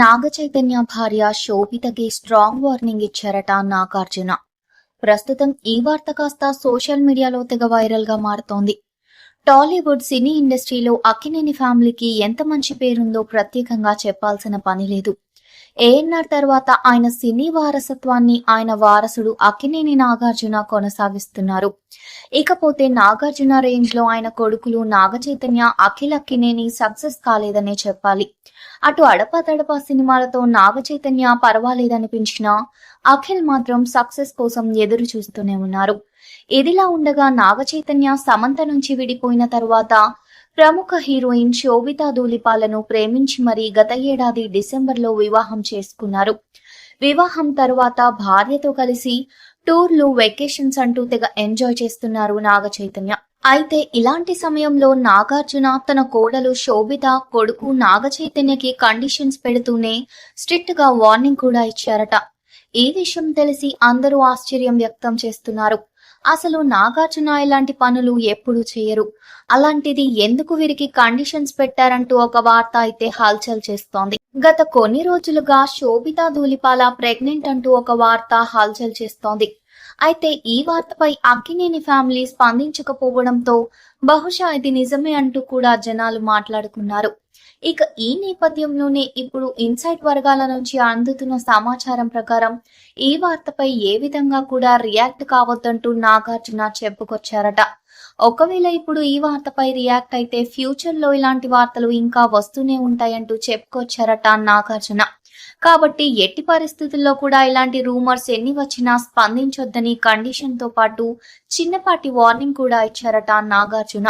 నాగ చైతన్య భార్య శోభితకి strong warning ఇచ్చారట నాగార్జున. ప్రస్తుతం ఈ వార్త కాస్త సోషల్ మీడియాలో తెగ వైరల్గా మారుతోంది. టాలీవుడ్ సినీ ఇండస్ట్రీలో అక్కినేని ఫ్యామిలీకి ఎంత మంచి పేరుందో ప్రత్యేకంగా చెప్పాల్సిన పని లేదు. ఏఎన్ఆర్ తర్వాత ఆయన సినీ వారసత్వాన్ని ఆయన వారసుడు అక్కినేని నాగార్జున కొనసాగిస్తున్నారు. ఇకపోతే నాగార్జున రేంజ్లో ఆయన కొడుకులు నాగచైతన్య అఖిల్ అక్కినేని సక్సెస్ కాలేదనే చెప్పాలి. అటు అడపా సినిమాలతో నాగచైతన్య పర్వాలేదనిపించినా అఖిల్ మాత్రం సక్సెస్ కోసం ఎదురు చూస్తూనే ఉన్నారు. ఇదిలా ఉండగా నాగ చైతన్య సమంత నుంచి విడిపోయిన తరువాత ప్రముఖ హీరోయిన్ శోభితా ధూలిపాలను ప్రేమించి మరీ గత ఏడాది డిసెంబర్లో వివాహం చేసుకున్నారు. వివాహం తరువాత భార్యతో కలిసి టూర్లు వెకేషన్స్ అంటూ తెగ ఎంజాయ్ చేస్తున్నారు నాగ చైతన్య అయితే ఇలాంటి సమయంలో నాగార్జున తన కోడలు శోభిత కొడుకు నాగచైతన్యకి కండిషన్స్ పెడుతూనే స్ట్రిక్ట్గా వార్నింగ్ కూడా ఇచ్చారట. ఈ విషయం తెలిసి అందరూ ఆశ్చర్యం వ్యక్తం చేస్తున్నారు. అసలు నాగార్జున ఇలాంటి పనులు ఎప్పుడు చేయరు. అలాంటిది ఎందుకు వీరికి కండిషన్స్ పెట్టారంటూ ఒక వార్త అయితే హల్చల్ చేస్తోంది. గత కొన్ని రోజులుగా శోభితా ధూలిపాల ప్రెగ్నెంట్ అంటూ ఒక వార్త హల్చల్ చేస్తోంది. అయితే ఈ వార్తపై అక్కినేని ఫ్యామిలీ స్పందించకపోవడంతో బహుశా ఇది నిజమే అంటూ కూడా జనాలు మాట్లాడుకున్నారు. ఇక ఈ నేపథ్యంలోనే ఇప్పుడు ఇన్సైట్ వర్గాల నుంచి అందుతున్న సమాచారం ప్రకారం ఈ వార్తపై ఏ విధంగా కూడా రియాక్ట్ కావద్దంటూ నాగార్జున చెప్పుకొచ్చారట. ఒకవేళ ఇప్పుడు ఈ వార్తపై రియాక్ట్ అయితే ఫ్యూచర్లో ఇలాంటి వార్తలు ఇంకా వస్తూనే ఉంటాయంటూ చెప్పుకొచ్చారట నాగార్జున. కాబట్టి ఎట్టి పరిస్థితుల్లో కూడా ఇలాంటి రూమర్స్ ఎన్ని వచ్చినా స్పందించొద్దని కండిషన్తో పాటు చిన్నపాటి వార్నింగ్ కూడా ఇచ్చారట నాగార్జున.